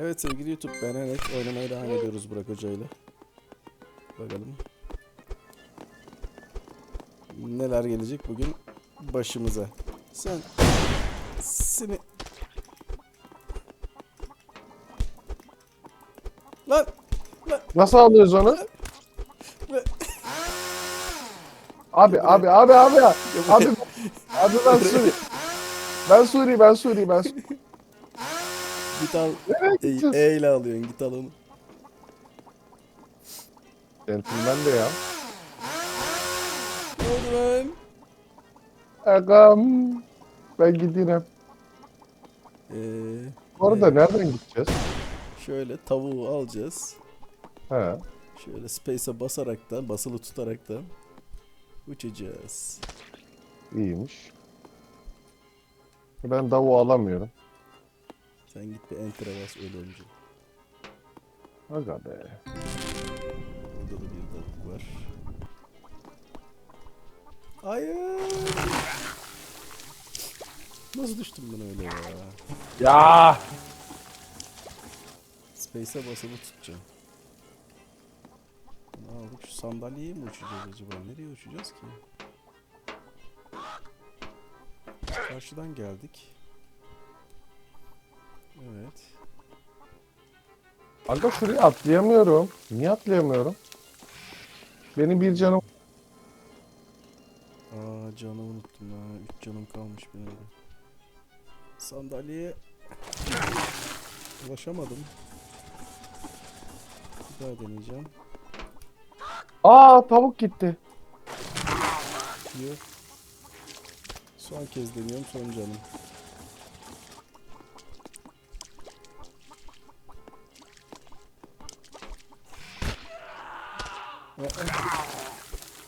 Evet sevgili YouTube ben Enes oynamaya devam ediyoruz Burak Hoca ile. Bakalım. Neler gelecek bugün başımıza. Sen seni Lan Nasıl alıyoruz onu? Abi abi abi abi abi abi ben Suri. Ben Suri ben Suri ben Suri. Git al. E, e ile alıyorsun git al onu. Gentleman de ya. Ne oldu lan? Agam. Ben gidiyorum. Ee, Bu arada nereden gideceğiz? şöyle tavuğu alacağız. He. Şöyle space'e basaraktan, basılı tutaraktan uçacağız. iyiymiş. Ben davu alamıyorum. Sen git bir enter'a bas öyle önce. Aga be. Burada da bir tavuk var. Hayır. Nasıl düştüm ben öyle ya? Ya. Space'e basılı tutacağım. Ne aldık? Şu sandalyeye mi uçacağız acaba? Nereye uçacağız ki? Karşıdan geldik. Evet. Aga şuraya atlayamıyorum. Niye atlayamıyorum? Benim bir canım. Aa canımı unuttum ha. 3 canım kalmış benim. Sandalyeye ulaşamadım. Bir daha deneyeceğim. Aa tavuk gitti. Yok. Son kez deniyorum son canım.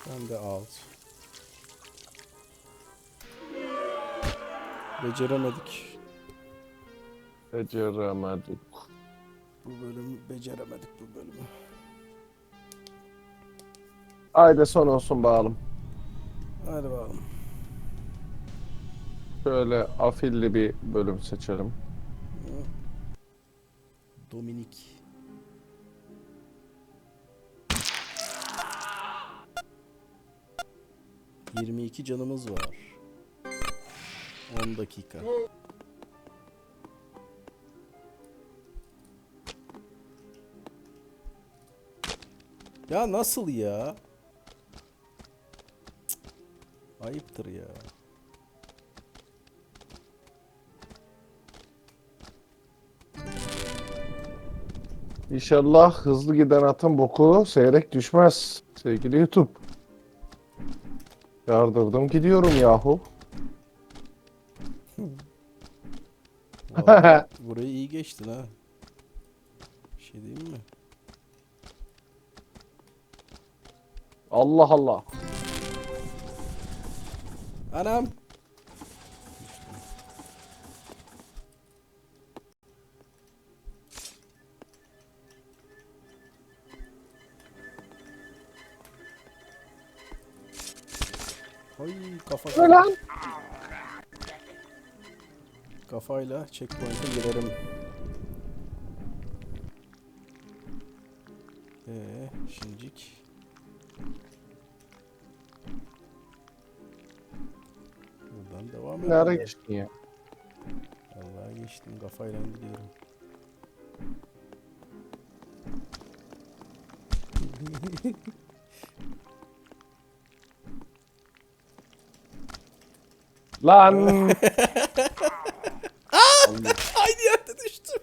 Ben de out. Beceremedik. Beceremedik. Bu bölümü beceremedik bu bölümü. Haydi son olsun bağlım. Hadi bakalım. Şöyle afilli bir bölüm seçelim. Dominik. Yirmi iki canımız var. 10 dakika. Ya nasıl ya? Cık. Ayıptır ya. İnşallah hızlı giden atın boku seyrek düşmez. Sevgili YouTube. Yardırdım gidiyorum yahu. Vallahi burayı iyi geçtin ha. Bir şey diyeyim mi? Allah Allah. Anam. Ay kafa Ne lan? kafayla checkpoint'e girerim. Ee, şimdicik. Buradan devam edelim. geçtin ya? Vallahi geçtim kafayla gidiyorum. Lan. Aynı yerde düştüm.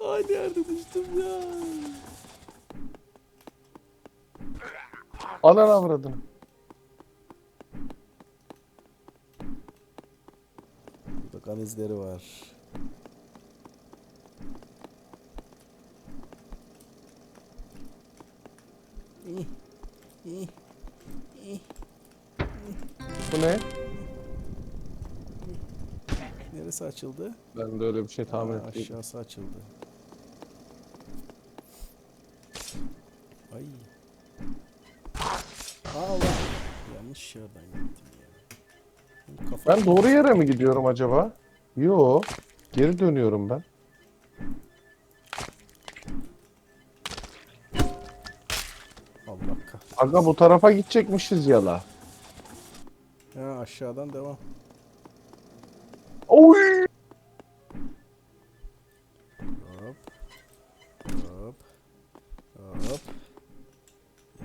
Aynı yerde düştüm ya. Anan avradını. Burada kan izleri var. Bu ne? neresi açıldı? Ben de öyle bir şey tahmin ettim. Aşağısı açıldı. Ay. Allah. Yanlış yerden gittim ya. Kafa ben doğru yere mi gidiyorum acaba? Yo. Geri dönüyorum ben. Allah kahretsin. Aga bu tarafa gidecekmişiz yala. Ya aşağıdan devam. Oy! Hop. Hop. Hop.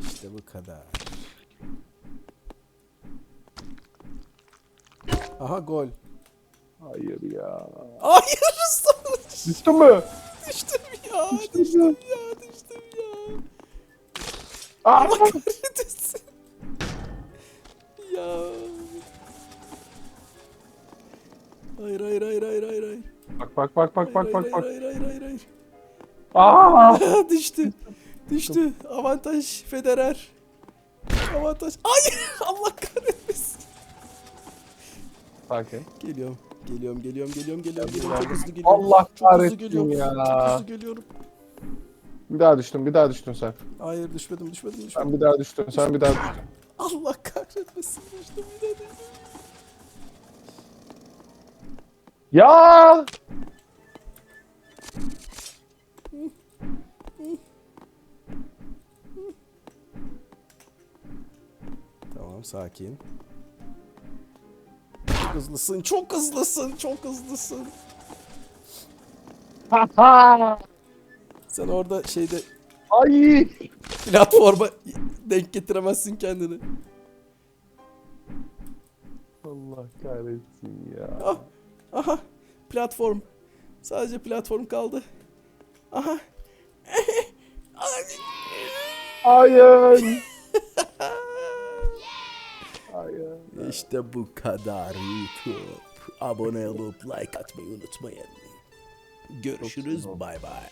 İşte bu kadar. Aha gol. Hayır ya. Hayır. Düştü mü? Düştü Hayır hayır hayır hayır. Bak bak bak bak bak bak bak. Hayır hayır hayır hayır. Aa! Düştü. Düştü. Avantaj Federer. Avantaj. Ay Allah kahretmesin. Sakin. Geliyorum. Geliyorum, geliyorum, geliyorum, geliyorum, geliyorum. Çok hızlı geliyorum. Allah Çok hızlı geliyorum. ya. Çok hızlı geliyorum. Bir daha düştün, bir daha düştün sen. Hayır düşmedim, düşmedim, düşmedim. Sen bir daha düştün, sen bir daha düştün. Allah kahretmesin. Düştüm bir daha düştüm. Ya! Tamam, sakin. Çok hızlısın, çok hızlısın, çok hızlısın. Sen orada şeyde Ay! platforma denk getiremezsin kendini. Allah kahretsin ya. Ah, aha, platform. Sadece platform kaldı. Aha. Ay. Hayır! Hayır. İşte bu kadar YouTube. Abone olup like atmayı unutmayın. Görüşürüz. Bay bay.